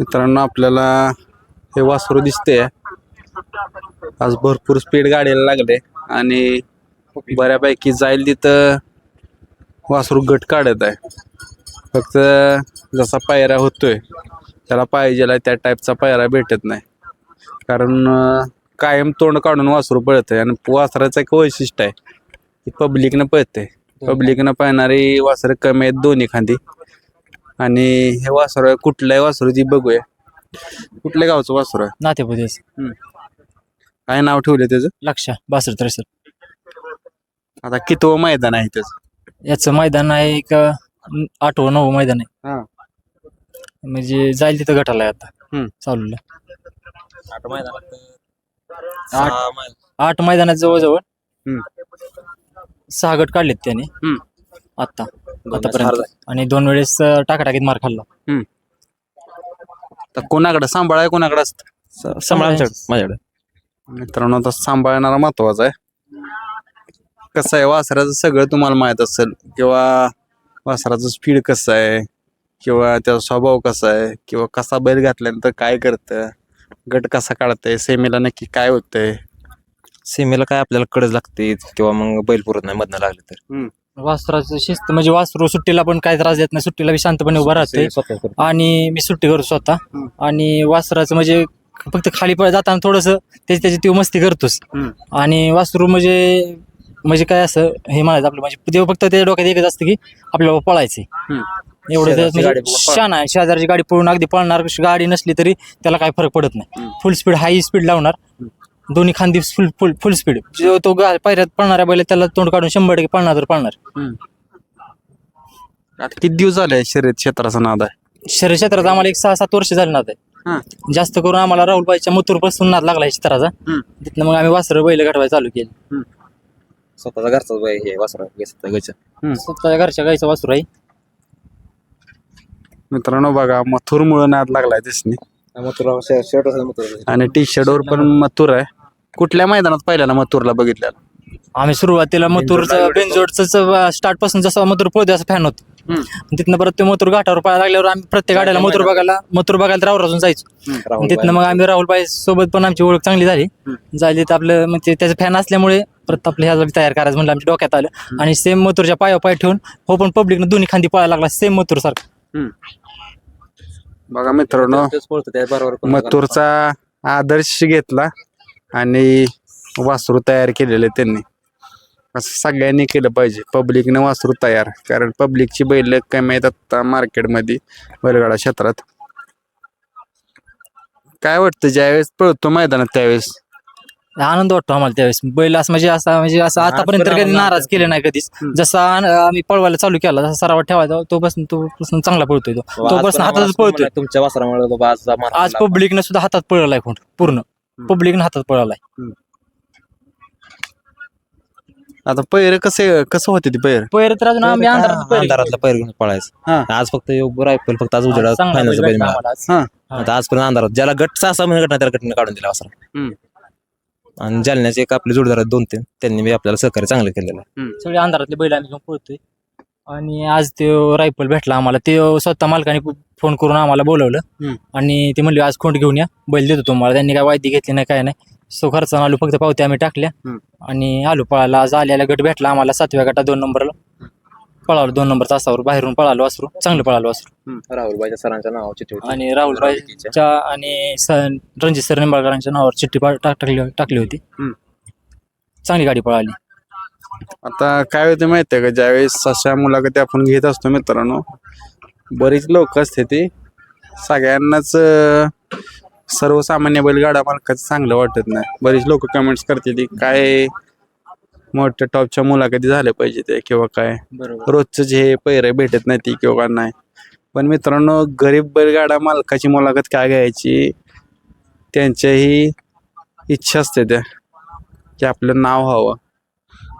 मित्रांनो आपल्याला हे वासरू दिसते आज भरपूर स्पीड गाडीला लागले आणि बऱ्यापैकी जाईल तिथं वासरू गट काढत आहे. फक्त जसा पायरा होतोय त्याला पाहिजे त्या टाईपचा पायरा भेटत नाही. कारण कायम तोंड काढून वासरू पळतंय आणि वासराचं एक वैशिष्ट्य आहे की पब्लिकनं पळते पब्लिकनं पाहणारी वासरं कमी आहेत दोन्ही खांदी. आणि हे वासरू कुठल्याही वासरू ती बघूया. कुठल्या गावचं वासरू? आहे नातेपुतेच काय नाव ठेवले त्याचं? लक्ष बासष्ट त्रेसष्ट आता कितवं मैदान आहे त्याचं? याचं मैदान आहे एक अं, आठवं नवं मैदान आहे. हा. म्हणजे जाईल तिथं गटाला आहे आता. चालूला. आठ आठ मैदानात जवळजवळ हम्म. सहा गट काढलेत त्याने. हम्म. आता आतापर्यंत. आणि दोन वेळेस टाकाटाकीत मार खाल्ला. तर कोणाकडे? सांभाळाय कोणाकडे असतं? माझ्याकडे. मित्रांनो आता सांभाळणारा महत्त्वाचा आहे. कसं आहे वासराचं सगळं तुम्हाला माहीत असेल किंवा वासराचं स्पीड कसं आहे किंवा त्याचा स्वभाव कसा आहे किंवा कसा बैल घातल्यानंतर काय करतं गट कसा काढतंय सेमीला नक्की काय होतंय? सीमेला काय आपल्याला कडच लागते किंवा मग बैल पुरत नाही मधनं लागले तर. वासराचं शिस्त म्हणजे वासरू सुट्टीला पण काय त्रास देत नाही सुट्टीला बी शांतपणे उभा राहते आणि मी सुट्टी करतो स्वतः हम्म. आणि वासराचं म्हणजे फक्त खाली पळ जाताना थोडस त्याची त्याची ती मस्ती करतोच हम्म. आणि वासरू म्हणजे म्हणजे काय असं हे म्हणायचं आपलं म्हणजे तेव्हा फक्त त्याच्या डोक्यात एकच असतं की आपल्याला पळायचंय हम्म. एवढं त्याच्यात शेजारची गाडी म्हणजे बघून पळ. शान आहे शेजारची गाडी पळून अगदी पळणार गाडी नसली तरी त्याला काय फरक पडत नाही हम्म. फुल स्पीड हाय स्पीड लावणार दोन्ही खांदी फुल फुल फुल स्पीड जो तो गा- पायऱ्यात पळणाऱ्या बैल त्याला तोंड काढून शंभर टक्के पळणार तर पळणार. आता किती दिवस झाले शर्यत क्षेत्राचा नाद आहे? शहर क्षेत्रात आम्हाला एक सहा सात वर्ष झाले नाद हा. आहे जास्त करून आम्हाला राहुलबाईच्या मथुरपासून नाद लागला क्षेत्राचा. हम्म. तिथनं मग आम्ही वासर बैल गाठवायला चालू केलं. स्वतःचा घरचा बाई हे वासरा गचं स्वतःच्या घरच्या गाईचा वासरू आहे. मित्रांनो बघा मथुरमुळे नाद लागलाय दिसणे. तुला शर्ट आणि टी शर्टवर पण मथुर आहे. कुठल्या मैदानात पहिल्याला मथुरला बघितलेला आम्ही सुरुवातीला मथुरचं बेंजोडचं स्टार्टपासून जसं मथुर पळतो असं फॅन होतो. तिथनं परत ते मथुर घाटावर पळायला लागल्यावर आम्ही प्रत्येक गाड्याला मथुर बघायला मथुर बघायला राहुल अजून जायचो. तिथनं मग आम्ही राहुलबाई सोबत पण आमची ओळख चांगली झाली. झाली तर आपलं म्हणजे त्याचं फॅन असल्यामुळे परत आपलं ह्याला बी तयार करायचं म्हणलं आमच्या डोक्यात आलं. आणि सेम मथुरच्या पायावर पाय ठेवून हो पण पब्लिकनं दोन्ही खांदी पळायला लागला. सेम मथुर सारखं. बघा मित्रांनो मथुरचा आदर्श घेतला. आणि वासरू तयार केलेले त्यांनी. असं सगळ्यांनी केलं पाहिजे. पब्लिकनं वासरू तयार. कारण पब्लिकची बैल कमी आहेत आता मार्केटमध्ये बैलगाडा क्षेत्रात. काय वाटतं ज्यावेळेस पळतो मैदानात त्यावेळेस? आनंद वाटतो आम्हाला त्यावेळेस. बैल असं म्हणजे असं म्हणजे असं आतापर्यंत कधी नाराज केलं नाही कधीच. जसा आम्ही पळवायला चालू केला जसा सरावात ठेवायचा तो पासून तो पासून चांगला पळतोय तो. तो पासून हातातच पळतोय. तुमच्या वासरामुळे आज. पब्लिकनं सुद्धा हातात पळवलाय कोण? पूर्ण. पब्लिकनं हातात पळवलाय आता पैर कसे कसं होते ते पैर? पैर तर अजून आम्ही अंधारात पैर अंधारातला पैर घेऊन हा. पळायचं आज फक्त रायफल फक्त आज उजेडात चांगला फायनलचा बैल बैल भेटला मिळाला आम्हाला आज. हा. आता आजपर्यंत अंधारात ज्याला गट सहा सहा महिने गट नाही त्याला गटने काढून दिला वासरा हम्म. आणि जालन्याचे एक आपले जोडदार आहेत दोन तीन त्यांनी बी आपल्याला सहकार्य चांगलं केलेलं आहे. सगळे अंधारातले बैल आम्ही घेऊन पळतोय. आणि आज ते रायफल भेटला आम्हाला. ते स्वतः मालकाने फोन करून आम्हाला बोलवलं. हम्म. आणि ते म्हणले आज खोंड घेऊन या बैल देतो तुम्हाला त्यांनी काय वायदी घेतली नाही काय नाही. सो खर्चानं आलो फक्त पावत्या आम्ही टाकल्या. हम्म. आणि आलो पळायला आज आल्याला गट भेटला आम्हाला सातव्या गटात दोन नंबरला. पळालो दोन नंबर तासावर बाहेरून पळालो वासरू चांगलं पळालो वासरू राहुलबाईच्या सरांच्या नावावर चिठ्ठी होती. आणि राहुल च्या आणि स- रणजित सर निंबाळकरांच्या नावावर चिठ्ठी पा- टाक- टाकली टाकली होती. हम्म. चांगली गाडी पळाली. आता काय होते माहिती आहे का? ज्यावेळेस अशा मुलाखती आपण घेत असतो मित्रांनो बरीच लोक असते ती. सगळ्यांनाच सर्वसामान्य बैलगाडा मालकाचं चांगलं वाटत नाही. बरीच लोक कमेंट्स करते ती काय मोठ्या टॉपच्या मुलाखती झाल्या पाहिजे ते किंवा काय. बरोबर. रोजचं जे पैरे भेटत नाही ती किंवा नाही. पण मित्रांनो गरीब बैलगाडा मालकाची मुलाखत काय घ्यायची? त्यांच्याही इच्छा असते त्या की आपलं नाव हवं.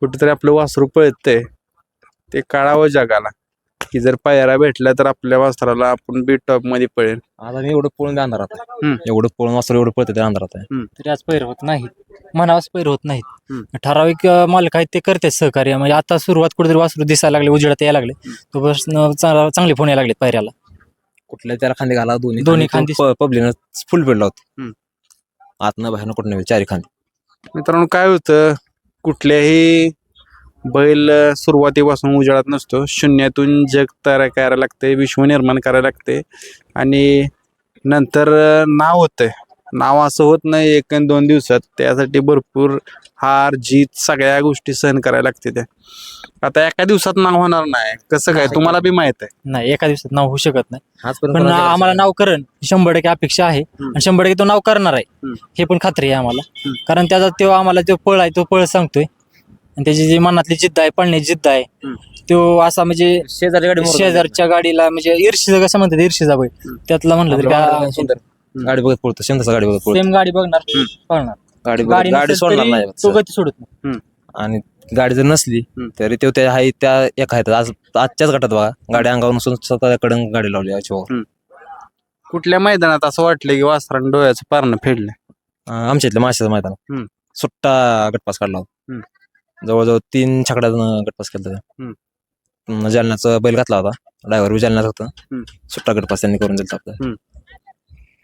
कुठेतरी आपलं वासरू पळतंय. ते कळावं जगाला. की जर पायरा भेटला तर आपल्या वासराला आपण बी टॉपमध्ये पळेल. आज आम्ही एवढं पळून आहे. हम्म. एवढं पळून वासर एवढं पळतं ते अंधारात आहे तरी आज पैर होत नाहीत. मनावास पैर होत नाहीत. हम्म. ठराविक अं, मालक आहेत ते करतात सहकार्य. म्हणजे आता सुरुवात कुठेतरी वासरू दिसायला लागले उजेडात यायला लागले. तो चांगले फोन यायला लागले पायऱ्याला. कुठल्या त्याला खांदे घाला दोन्ही दोन्ही खांदी- पब्लिक फुल पेडला होतं. हम्म. आतनं बाहेरनं कुठं नाही चारी खांदी. मित्रांनो काय होतं? कुठल्याही बैल सुरुवातीपासून उजाळत नसतो. शून्यातून जग तयार करायला लागते विश्व निर्माण करायला लागते आणि नंतर नाव होतंय. नाव असं होत नाही एक आणि दोन दिवसात. त्यासाठी भरपूर हार जीत सगळ्या गोष्टी सहन करायला लागते त्या. आता एका दिवसात नाव होणार नाही. कसं काय? तुम्हाला बी माहीत आहे. नाही एका दिवसात नाव होऊ शकत नाही. पण आम्हाला नाव करण शंभर टक्के अपेक्षा आहे. आणि शंभर टक्के तो नाव करणार आहे. हे पण खात्री आहे आम्हाला. कारण त्याचा तो आम्हाला जो पळ आहे तो पळ सांगतोय. आणि त्याची जी मनातली जिद्द आहे पळण्याची जिद्द आहे. तो असा म्हणजे शेजारी गाडी शेजारच्या गाडीला म्हणजे ईर्षीचा कसं म्हणतात ईर्षीचा बैल. त्यातला म्हणलं तरी आपलं का सुंदर. गाडी बघत पळतो शेंदाचा गाडी बघत पळतो. सेम गाडी बघणार. पळणार. गाडी बघत- गाडी गाडी नसेल सोडणार तरी नाही तो गती सोडत नाही. आणि गाडी जर नसली. तरी तो त्या हाय त्या एक आहेत आज आजच्याच गटात बघा गाडी अंगावर नसून स्वतःकडे गाडी लावली याच्यावर कुठल्या मैदानात असं वाटलं की वासरान डोळ्याचं पारणं फेडलं? आमच्या इथल्या माशाचं मैदान. हम्म. सुट्टा गटपास काढला होता. जवळजवळ तीन छकड्यात गटपास केला. होता जालन्याचा बैल घातला होता. ड्रायव्हर जालन्यात होता. हम्म. सुट्टा गटपास त्यांनी करून दिला. आपल्याला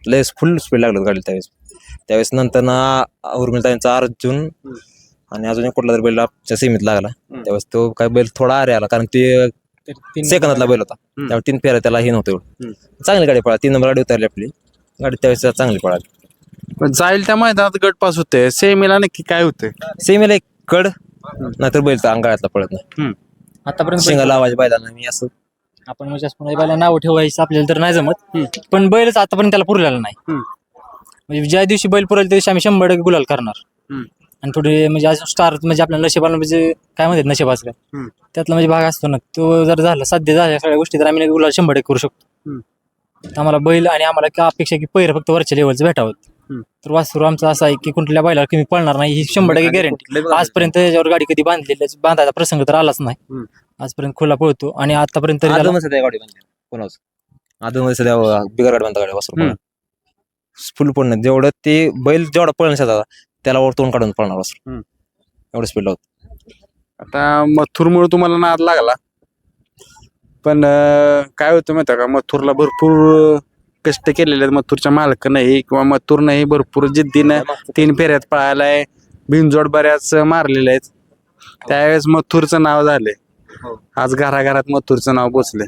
लय फुल स्पीड लागलं होतं गाडीला त्यावेळेस. त्यावेळेस नंतर ना उर्मिला त्यांचा अर्जुन आणि अजून कुठला तरी बैल आमच्या सीमित लागला. त्यावेळेस तो काय बैल थोडा आरे आला कारण ते सेकंदातला बैल होता. हम्म. त्यावेळी तीन फेऱ्या त्याला हे नव्हतं. एवढं. चांगली गाडी पळा तीन नंबर गाडी उतरली आपली. गाडी त्यावेळेस चांगली पळाली. पण जाईल त्या मैदानात गट पास होते. सेमीला नक्की काय होते? सेमीला एक कड नाहीतर बैल तर अंगाळ्यातला पळत नाही आतापर्यंत शिंगा लावायच्या बैलांना मी असं आपण म्हणजे असं बैलाला नाव ठेवायचं आपल्याला तर नाही जमत पण बैलच आतापर्यंत त्याला पुरलेला नाही हम्म. म्हणजे ज्या दिवशी बैल पुरेल त्या दिवशी आम्ही शंभर टक्के गुलाल करणार हम्म. आणि थोडे म्हणजे अजून स्टार म्हणजे आपल्याला नशिबाला म्हणजे काय म्हणतात नशिबाचं काय हम्म. त्यातला म्हणजे भाग असतो ना तो जर झाला साध्य झाल्या सगळ्या गोष्टी तर आम्ही गुलाल शंभर टक्के करू शकतो हम्म. आम्हाला बैल आणि आम्हाला काय अपेक्षा की पैर फक्त वरच्या लेवलचं भेटावं. तर वास्तू आमचा असा आहे की कुठल्या बैलाला कमी पळणार नाही ही शंभर टक्के गॅरंटी आजपर्यंत त्याच्यावर गाडी कधी बांधलेली बांधायचा प्रसंग तर आलाच नाही. आजपर्यंत खुला पळतो आणि आतापर्यंत आदम सध्या गाडी बांधली. कोणाच? आदममध्ये सध्या बिगर गाडी बांधता गाडी वासरू हम्म. फुल पळणं जेवढं ते बैल जेवढा पळणं शेतात त्याला वर तोंड काढून पळणार वासरू. एवढं स्पीड लावत आता मथुरमुळे तुम्हाला नाद लागला. पण काय होतं माहिती का? मथुरला भरपूर कष्ट केलेले आहेत. मथुरच्या मालक नाही किंवा मथुर नाही भरपूर जिद्दीनं तीन फेऱ्यात पळायलाय बिनजोड बऱ्याच मारलेले आहेत. त्यावेळेस मथुरचं नाव झाले आज घराघरात मथुरचं नाव पोचले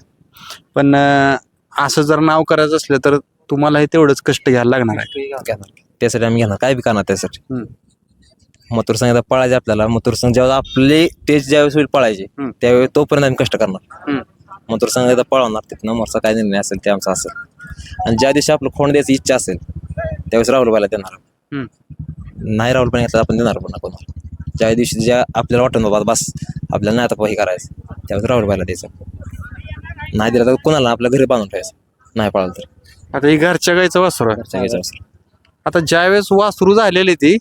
पण असं जर नाव करायचं असलं तर तुम्हालाही तेवढंच कष्ट घ्यायला लागणार आहे. त्यासाठी आम्ही घेणार. काय बी करणार त्यासाठी. मथुर संघ पळायचे आपल्याला. मथुर संघ जेव्हा आपले तेच ज्यावेळेस होईल पळायचे हम्म. त्यावेळी तोपर्यंत आम्ही कष्ट करणार. हम्म. मथुर संघ एकदा पळवणार तिथनं मोरचा काय निर्णय असेल ते आमचा असेल. आणि ज्या दिवशी आपलं खोंड द्यायची इच्छा असेल त्यावेळेस राहुल बाला देणार हम्म. नाही राहुल पण घेतला आपण देणार पण कोणाला. ज्या दिवशी ज्या आपल्याला वाटत बाबा बस आपल्याला नाही आता हे करायचं त्यावेळेस राहुल बाला द्यायचं. नाही दिला तर कोणाला आपल्या घरी बांधून ठेवायचं? नाही पळालं तर. आता ही घरच्या गाईचं वासरू आहे. घरच्या घ्यायचं असेल आता ज्यावेळेस वासरू झालेली ती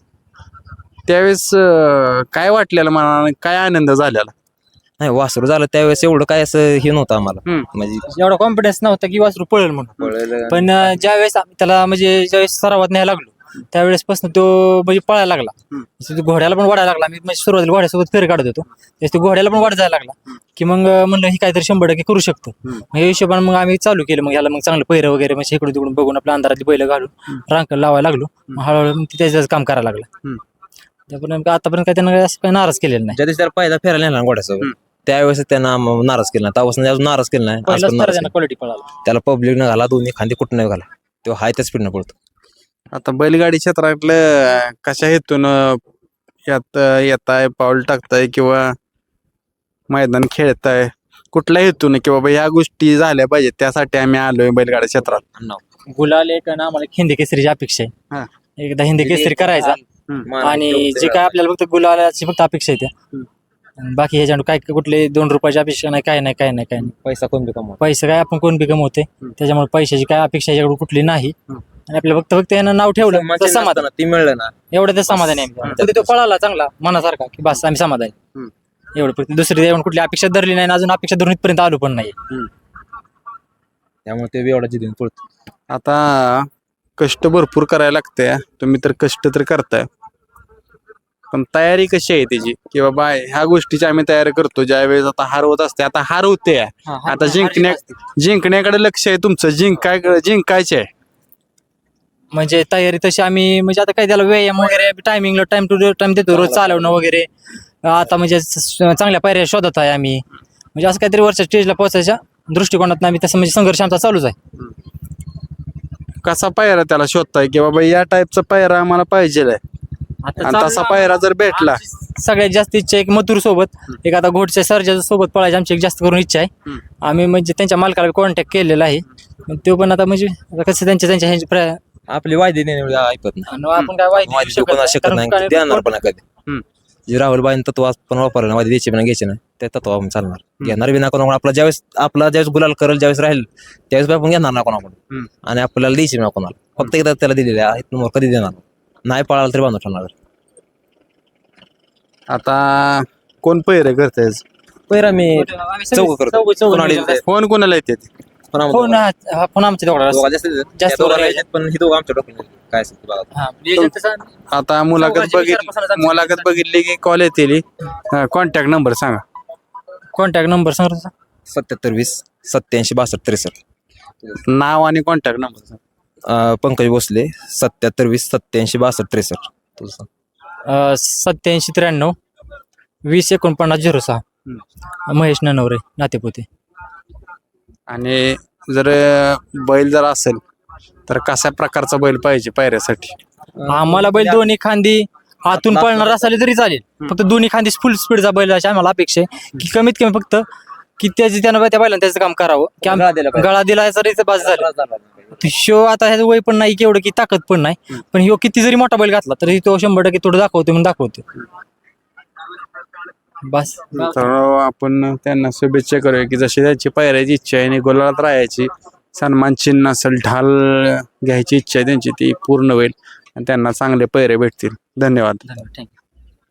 त्यावेळेस अं, काय वाटलेलं मला काय आनंद झालेला? नाही वासरू झालं त्यावेळेस एवढं काय असं हे नव्हतं आम्हाला. हम्म. म्हणजे एवढा कॉन्फिडन्स नव्हता की वासरू पळेल म्हणून. पण अं, ज्यावेळेस आम्ही त्याला म्हणजे ज्यावेळेस सरावात न्यायला लागलो त्यावेळेस पासून तो म्हणजे पळायला लागला. हम्म. जसं तो घोड्याला पण वाढायला लागला. मी म्हणजे सुरुवातीला घोड्यासोबत फेर काढत होतो. त्यास तो घोड्याला पण वाढ जायला लागला. की मग अं, म्हणलं ही काहीतरी शंभर टक्के करू शकतो. हम्म. मग या हिशोबाने मग आम्ही चालू केलं. मग ह्याला मग चांगलं पैरं वगैरे म्हणजे इकडून तिकडून बघून आपल्या अंधारातली बैल घालून रांक लावायला लागलो. मग हळूहळू मग ते काम करायला लागला. हम्म. त्यापर्यंत आतापर्यंत काय त्यानं असं काही नाराज केलेलं नाही. ज्या दिवशी त्याला पहिला फेरायला नेला घोड्यासोबत. हम्म. त्यावेळेस त्यांना नाराज केला नाही. त्यापासून अजून नाराज केला नाही. आज पहिलाच पण तर नाराज त्यानं केला. क्वालिटी पळाला. त्याला पब्लिक न घाला दोन्ही खांदी कुठं नाही घाला. तो हाय त्या स्पीडनं पळतो. आता बैलगाडी क्षेत्रातलं कशा हेतून यात येताय पाऊल टाकताय किंवा मैदान खेळताय? कुठल्या हेतून की बाबा ह्या गोष्टी झाल्या पाहिजेत त्यासाठी आम्ही आलोय बैलगाडी क्षेत्रात. गुलाल एक आणि आम्हाला हिंदी केसरीची अपेक्षा हा. आहे एकदा हिंदी केसरी करायचा. आणि जे काय आपल्याला फक्त गुलालाची फक्त अपेक्षा आहे त्या. आणि बाकी ह्याच्यावर काय कुठले दोन रुपयाची अपेक्षा नाही काय नाही काय नाही काय नाही. पैसा कमी कमवतो? पैसे काय आपण कोण बी कमवते? त्याच्यामुळे पैशाची काय अपेक्षा याच्याकडे कुठली नाही. आणि आपल्याला फक्त फक्त यानं नाव ठेवलं तर समाधान ती मिळलं ना. एवढं ते समाधान आहे आमचं. तर तो पळाला चांगला मनासारखा की बस आम्ही समाधान हम्म. एवढं फक्त दुसरी येऊन कुठली अपेक्षा धरली नाही आणि अजून अपेक्षा धरून इथपर्यंत आलो पण नाही. त्यामुळे ते बी एवढा जिद्दीने पळतो. आता कष्ट भरपूर करायला लागते तुम्ही तर कष्ट तर करताय. पण तयारी कशी आहे त्याची की बाबा ह्या गोष्टीची आम्ही तयारी करतो. ज्या वेळेस आता हार होत असते आता हार होते. आता जिंकण्या जिंकण्याकडे लक्ष आहे तुमचं. जिंकाय जिंकायचे आहे. म्हणजे तयारी तशी आम्ही म्हणजे आता काय त्याला व्यायाम वगैरे टायमिंगला टाइम टू टाइम देतो रोज चालवणं वगैरे. आता म्हणजे चांगल्या पर्याय शोधत आहे आम्ही. म्हणजे असं काहीतरी वरच्या स्टेजला पोहोचायच्या दृष्टिकोनात आम्ही तसं म्हणजे संघर्ष आमचा चालूच आहे. कसा पायरा त्याला शोधताय? की बाबा या टाईपचा पायरा आम्हाला पाहिजे आहे आणि तसा. पायरा जर भेटला. सगळ्यात जास्त इच्छा एक मथुर सोबत. एक आता घोटच्या सर्जा सोबत पळायची आमची एक जास्त करून इच्छा आहे. आम्ही म्हणजे त्यांच्या मालकाला कॉन्टॅक्ट केलेला आहे. पण तो पण आता म्हणजे आता कसं त्यांच्या त्यांच्या ह्यांची प्र- आपली वायदे नाही ऐकत नाही. आणि आपण काय वायदे देऊ शकत नाही. कारण देणार पण कधी. जे राहुल बाईन तत्व आपण वापरलं ना वायदे द्यायचे पण घ्यायचे ना त्या तत्व आपण चालणार. घेणार बी ना कोणाकडून. आपला ज्यावेळेस आपला ज्यावेळेस गुलाल करेल ज्यावेळेस राहील त्यावेळेस बी आपण घेणार ना कोणाकडून. आणि आपल्याला द्यायची ना कोणाला. फक्त एकदा त्याला दिलेले आहेत मोर कधी देणार? नाही पळाला तरी बांधून ठेवणार आता कोण पैरे करताय? पहिला मी चौक करतो चौघ कोणाला येते? ते? हो हा फोन आमच्या तेवढा दोघा जास्त देतात. जास्त त्या दोघाला दोघाला याच्यात पण हे दोघं आमच्या डोक्यात काय असेल ते बघा. हा, म्हणजे आता मुलाखत बघितली मुलाखत बघितली की कॉल येतील. कॉन्टॅक्ट नंबर सांगा. कॉन्टॅक्ट नंबर सांग रे. सत्याहत्तर वीस सत्याऐंशी बासष्ट त्रेसष्ट. नाव आणि कॉन्टॅक्ट नंबर सांगा. अं, पंकज भोसले सत्याहत्तर वीस सत्याऐंशी बासष्ट त्रेसष्ट. तुझं? सांग. अं, सत्याऐंशी त्र्याण्णव वीस एकोणपन्नास झिरो सहा. महेश ननवरे नातेपोते. आणि जर बैल जर असेल तर कशा प्रकारचा बैल पाहिजे पायऱ्यासाठी? आम्हाला बैल दोन्ही खांदी आतून पळणार असाले तरी चालेल. फक्त दोन्ही खांदी फुल स्पीडचा बैल अशी आम्हाला अपेक्षा आहे. की कमीत कमी फक्त की त्याची त्यानं त्या बैलानं त्याचं काम करावं. की आम- गळा दिला पाहिजे. गळा दिला तरी ते बस झालं शो आता ह्याचं वय पण नाही की एवढं की ताकद पण नाही. पण ह्यो किती जरी मोठा बैल घातला तरी तो शंभर टक्के थोडं दाखवतो म्हणून दाखवतो बस. तर आपण त्यांना शुभेच्छा करूया की जशी त्याची पायऱ्याची इच्छा आहे आणि गोलात राहायची सन्मान चिन्ह असेल ढाल घ्यायची इच्छा आहे त्यांची ती पूर्ण होईल. आणि त्यांना चांगले पैरे भेटतील. धन्यवाद. थँक्यू